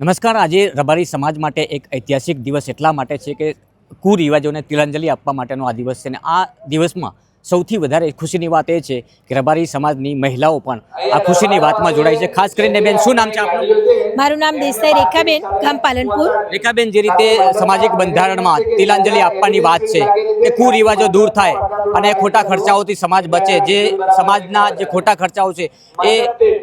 નમસ્કાર. આજે રબારી સમાજ માટે એક ઐતિહાસિક દિવસ એટલા માટે છે કે કુરિવાજોને તિલાંજલિ આપવા માટેનો આ દિવસ છે અને આ દિવસમાં સૌથી વધારે ખુશીની વાત એ છે કે રબારી સમાજની મહિલાઓ પણ આ ખુશીની વાતમાં જોડાય છે. ખાસ કરીને બેન શું નામ છે આપનું? મારું નામ દેસાઈ રેખાબેન ગામ પાલનપુર. રેખાબેન જે રીતે સામાજિક બંધારણમાં તિલાંજલિ આપવાની વાત છે કે કુરિવાજો દૂર થાય અને ખોટા ખર્ચાઓથી સમાજ બચે જે સમાજના જે ખોટા ખર્ચાઓ છે એ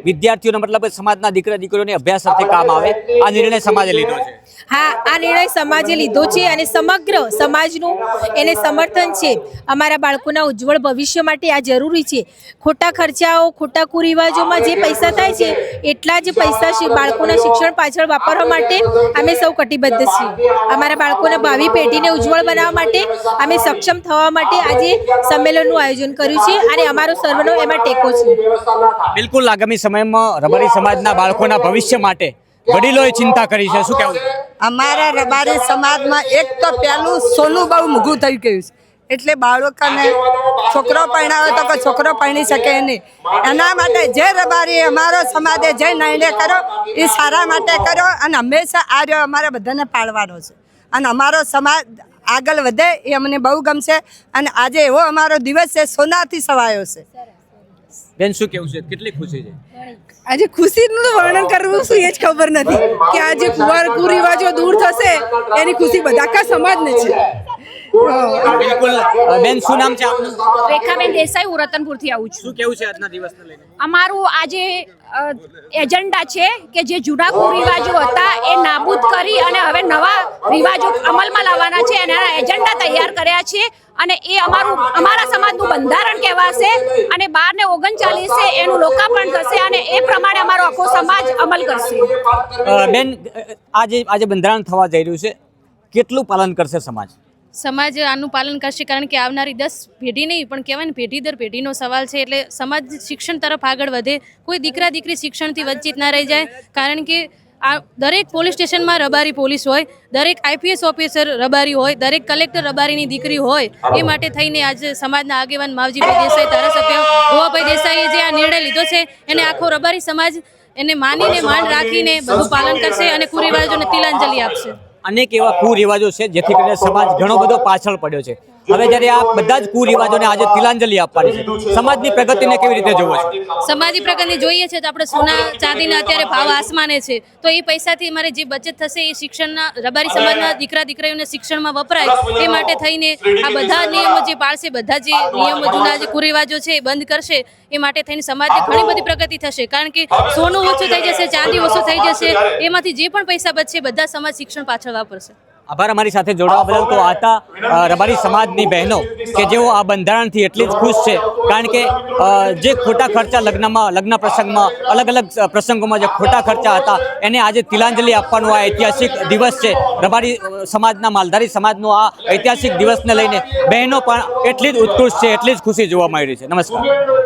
વિદ્યાર્થીઓનો મતલબ સમાજના દીકરા દીકરીઓને અભ્યાસ અર્થે કામ આવે. આ નિર્ણય સમાજે લીધો છે. હા આ નિર્ણય સમાજે લીધો છે અને સમગ્ર સમાજનું એને સમર્થન છે. અમારા બાળકોના ઉજ્જવળ ભવિષ્ય માટે આ જરૂરી છે. ખોટા ખર્ચાઓ ખોટા કુરિવાજોમાં જે પૈસા થાય છે એટલા જ પૈસા બાળકોના શિક્ષણ પાછળ વાપરવા માટે અમે સૌ કટિબદ્ધ છીએ. અમારા બાળકોના ભાવિ પેઢીને ઉજ્જવળ બનાવવા માટે અમે સક્ષમ થવા માટે આજે સંમેલનનું આયોજન કર્યું છે અને અમારો સર્વનો એમાં ટેકો છે. બિલકુલ આગામી સમયમાં રબારી સમાજના બાળકોના ભવિષ્ય માટે વડીલોએ ચિંતા કરી છે. શું કહેવું? અમારા રબારી સમાજમાં એક તો પહેલું સોનું બહુ મોંઘું થઈ ગયું છે. એટલે બાળકોને છોકરો પરણાવે તો કોઈ છોકરો પરણી શકે નહીં. એના માટે જે રબારી અમારો સમાજે જે નિર્ણય કર્યો એ સારા માટે કર્યો અને હંમેશા આ રહ્યો અમારે બધાને પાળવાનો છે. અને અમારો સમાજ આગળ વધે એ અમને બહુ ગમશે. અને આજે એવો અમારો દિવસ છે સોનાથી સવાયો છે. બેન શું કેવું છે? કેટલી ખુશી છે? આજે ખુશીનું તો વર્ણન કરવું શું એ જ ખબર નથી કે આજે કુવાર કુરિવાજો દૂર થશે એની ખુશી બધા સમાજને છે. બિલકુલ. બેન શું નામ છે આપનું? રેખાબેન દેસાઈ હું રતનપુરથી આવું છું. શું કેવું છે આજના દિવસને લઈને? અમારું આજે એજન્ડા છે કે જે જૂના કુરિવાજો હતા એ નાબૂદ કરી અને હવે નવા રિવાજો અમલમાં લાવવાના છે. અને એના એજન્ડા તૈયાર કર્યા છે. અને એ અમારું અમારા સમાજનું બંધારણ કહેવાશે અને બાર ને ઓગણચાલીસે એનું લોકાર્પણ થશે અને એ પ્રમાણે અમારો આખો સમાજ અમલ કરશે. બેન આજે આજે બંધારણ થવા જઈ રહ્યું છે કેટલું પાલન કરશે સમાજ? સમાજ આનું પાલન કરશે કારણ કે આવનારી દસ પેઢી નહીં પણ કહેવાય ને પેઢી દર પેઢીનો સવાલ છે એટલે સમાજ શિક્ષણ તરફ આગળ વધે. કોઈ દીકરા દીકરી શિક્ષણથી વંચિત ના રહી જાય કારણ કે આ દરેક પોલીસ સ્ટેશનમાં રબારી પોલીસ હોય દરેક આઈપીએસ ઓફિસર રબારી હોય દરેક કલેક્ટર રબારીની દીકરી હોય એ માટે થઈને આજે સમાજના આગેવાન માવજીભાઈ દેસાઈ ધારાસભ્ય ગોવાભાઈ દેસાઈએ જે આ નિર્ણય લીધો છે એને આખો રબારી સમાજ એને માનીને માન રાખીને બધું પાલન કરશે અને કુરિવાજોને તિલાંજલિ આપશે. અનેક એવા કુરિવાજો છે જેથી કરીને સમાજ ઘણો બધો પાછળ પડ્યો છે. હવે જ્યારે આ બધા જ કુરિવાજોને આજે તિલાંજલિ આપવાની છે, સમાજની પ્રગતિને કેવી રીતે જોવો છો? સમાજની પ્રગતિ જોઈએ છે તો આપણે સોના ચાંદીના અત્યારે ભાવ આસમાને છે. તો એ પૈસાથી અમારે જે બચત થશે એ શિક્ષણના, રબારી સમાજના દીકરા દીકરીઓને શિક્ષણમાં વપરાય. એ માટે થઈને આ બધા નિયમો જે પાળશે, બધા જે નિયમો, જૂના જે કુરિવાજો છે એ બંધ કરશે, એ માટે થઈને સમાજની ઘણી બધી પ્રગતિ થશે. કારણ કે સોનું ઓછું થઈ જશે, ચાંદી ઓછું થઈ જશે, એમાંથી જે પણ પૈસા બચશે, બધા સમાજ શિક્ષણ પાછળ વાપરશે. આભાર અમારી સાથે જોડાવા બદલ તો આતા રબારી સમાજની બહેનો કે જેઓ આ બંધારણથી એટલી જ ખુશ છે કારણ કે જે ખોટા ખર્ચા લગ્નમાં લગ્ન પ્રસંગમાં અલગ અલગ પ્રસંગોમાં જે ખોટા ખર્ચા હતા એને આજે તિલાંજલિ આપવાનો આ ઐતિહાસિક દિવસ છે. રબારી સમાજના માલધારી સમાજનો આ ઐતિહાસિક દિવસને લઈને બહેનો પણ એટલી જ ઉત્કૃષ્ટ છે એટલી જ ખુશી જોવા મળી રહી છે. નમસ્કાર.